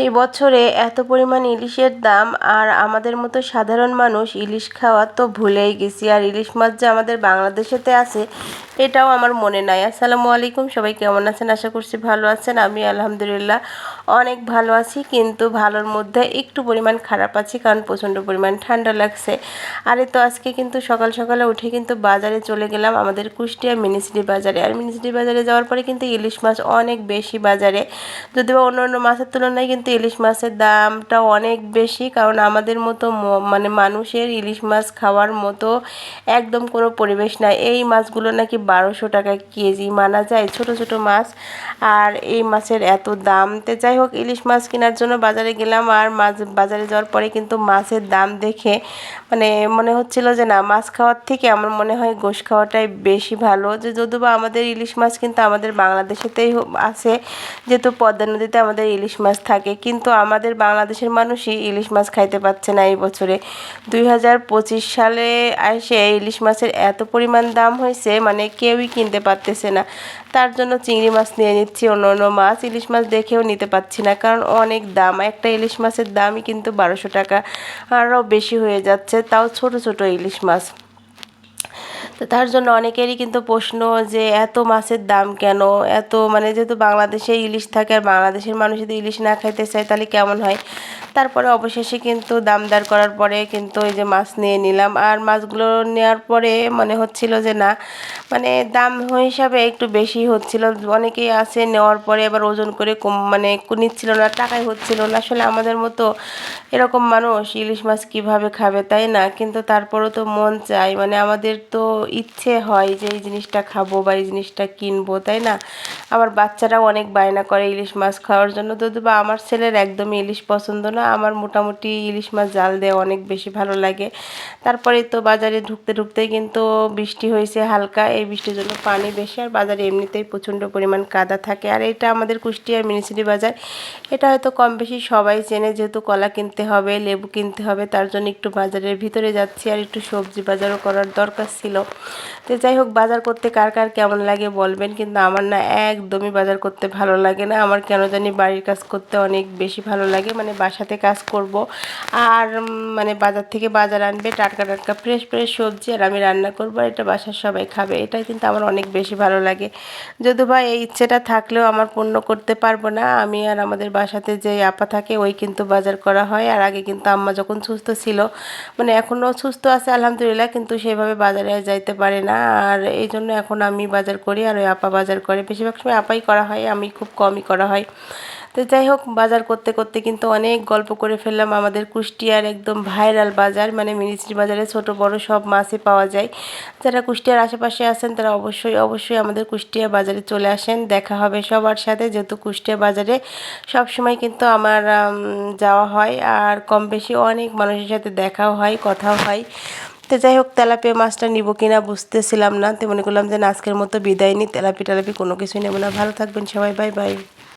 এই বছরে এত পরিমাণ ইলিশের দাম আর আমাদের মতো সাধারণ মানুষ ইলিশ খাওয়া তো ভুলেই গেছি। আর ইলিশ মাছ যে আমাদের বাংলাদেশেতে আছে, এটাও আমার মনে নাই। আসসালামু আলাইকুম, সবাই কেমন আছেন? আশা করছি ভালো আছেন। আমি আলহামদুলিল্লাহ অনেক ভালো আছি, কিন্তু ভালোর মধ্যে একটু পরিমাণ খারাপ আছি, কারণ প্রচণ্ড পরিমাণ ঠান্ডা লাগছে। আর তো আজকে কিন্তু সকাল সকালে উঠে কিন্তু বাজারে চলে গেলাম আমাদের কুষ্টিয়া মিনিসিটি বাজারে। আর মিনিসিটি বাজারে যাওয়ার পরে কিন্তু ইলিশ মাছ অনেক বেশি বাজারে। যদিও অন্য অন্য মাছের তুলনায় কিন্তু ইলিশ মাছের দামটা অনেক বেশি, কারণ আমাদের মতো মানে মানুষের ইলিশ মাছ খাওয়ার মতো একদম কোনো পরিবেশ নাই। এই মাছগুলো নাকি বারোশো টাকা কেজি মানা যায়, ছোট ছোট মাছ। আর এই মাছের এত দাম, তো যাই হোক, ইলিশ মাছ কেনার জন্য বাজারে গেলাম আর মাছ, বাজারে যাওয়ার পরে কিন্তু মাছের দাম দেখে মানে মনে হচ্ছিল যে না, মাছ খাওয়ার থেকে আমার মনে হয় গোশ খাওয়াটাই বেশি ভালো। যে যদিও বা আমাদের ইলিশ মাছ কিন্তু আমাদের বাংলাদেশেতেই আছে। যেহেতু পদ্মা নদীতে আমাদের ইলিশ মাছ থাকে কিন্তু আমাদের বাংলাদেশের মানুষই ইলিশ মাছ খাইতে পাচ্ছে না এই বছরে। দুই হাজার পঁচিশ সালে এসে ইলিশ মাছের এত পরিমাণ দাম হয়েছে মানে কেউই কিনতে পারতেছে না। তার জন্য চিংড়ি মাছ নিয়ে নিচ্ছি, অন্য অন্য মাছ। ইলিশ মাছ দেখেও নিতে পারছি না, কারণ অনেক দাম। একটা ইলিশ মাছের দামই কিন্তু বারোশো টাকা, আরও বেশি হয়ে যাচ্ছে। তাও ছোট ছোট ইলিশ মাছ। তো তার জন্য অনেকেরই কিন্তু প্রশ্ন যে এত মাছের দাম কেন? এত মানে যেহেতু বাংলাদেশে ইলিশ থাকে আর বাংলাদেশের মানুষ যদি ইলিশ না খাইতে চায় তাহলে কেমন হয়? তারপরে অবশেষে কিন্তু দাম দামদার করার পরে কিন্তু ওই যে মাছ নিয়ে নিলাম। আর মাছগুলো নেওয়ার পরে মনে হচ্ছিল যে না মানে দাম হিসাবে একটু বেশি হচ্ছিল। অনেকেই আছে নেওয়ার পরে এবার ওজন করে কম মানে নিচ্ছিল না টাকাই হচ্ছিল না। আসলে আমাদের মতো এরকম মানুষ ইলিশ মাছ কীভাবে খাবে, তাই না? কিন্তু তারপরও তো মন চায় মানে আমাদের তো ইচ্ছে হয় যে এই জিনিসটা খাব বা এই জিনিসটা কিনবো, তাই না? আমার বাচ্চারাও অনেক বায়না করে ইলিশ মাছ খাওয়ার জন্য। তো বা আমার ছেলের একদমই ইলিশ পছন্দ না। আমার মোটামুটি ইলিশ মাছ জাল দেওয়া অনেক বেশি ভালো লাগে। তারপরে তো বাজারে ঢুকতে ঢুকতেই কিন্তু বৃষ্টি হয়েছে হালকা, এই বৃষ্টির জন্য পানি বেশি, আর বাজারে এমনিতেই প্রচণ্ড পরিমাণ কাদা থাকে। আর এটা আমাদের কুষ্টিয়ার মিউনিসিটি বাজার, এটা হয়তো কম বেশি সবাই চেনে, যেহেতু কলা কিনতে হবে, লেবু কিনতে হবে, তার জন্য একটু বাজারের ভিতরে যাচ্ছি, আর একটু সবজি বাজারও করার দরকার ছিল। তো যাই হোক, বাজার করতে কার কার কেমন লাগে বলবেন, কিন্তু আমার না একদমই বাজার করতে ভালো লাগে না। আমার কেন জানি বাড়ির কাজ করতে অনেক বেশি ভালো লাগে মানে বাসাতে কাজ করব। আর মানে বাজার থেকে বাজার আনবে, টাটকা টাটকা ফ্রেশ ফ্রেশ সবজি, আর আমি রান্না করব, আর এটা বাসার সবাই খাবে। এটাই কিন্তু আমার অনেক বেশি ভালো লাগে। যদি ভাই, এই ইচ্ছেটা থাকলেও আমার পূর্ণ করতে পারব না। আমি আর আমাদের বাসাতে যে আপা থাকে, ওই কিন্তু বাজার করা হয়। আর আগে কিন্তু আম্মা যখন সুস্থ ছিল মানে এখনও সুস্থ আছে, আলহামদুলিল্লাহ, কিন্তু সেভাবে বাজারে যাইতে পারে না। আর এই জন্য এখন আমি বাজার করি, আর ওই আপা বাজার করে। বেশিরভাগ সময় আপাই করা হয়, আমি খুব কমই করা হয়। তো যাই হোক, বাজার করতে করতে কিন্তু অনেক গল্প করে ফেললাম। আমাদের কুষ্টিয়ার একদম ভাইরাল বাজার মানে মিনিস্ট্রি বাজারে ছোট বড় সব মাছই পাওয়া যায়। যারা কুষ্টিয়ার আশেপাশে আছেন, তারা অবশ্যই অবশ্যই আমাদের কুষ্টিয়া বাজারে চলে আসেন। দেখা হবে সবার সাথে, যেহেতু কুষ্টিয়া বাজারে সব সময় কিন্তু আমার যাওয়া হয়। আর কম বেশি অনেক মানুষের সাথে দেখাও হয়, কথাও হয়। তো যাই হোক তেলাপিয়া মাছটা নিব কিনা বুঝতেছিলাম না। তো মনে করলাম যে আজকের মতো বিদায় নিই। তেলাপি টেলাপি কোনো কিছুই নেব না। ভালো থাকবেন সবাই। Bye bye.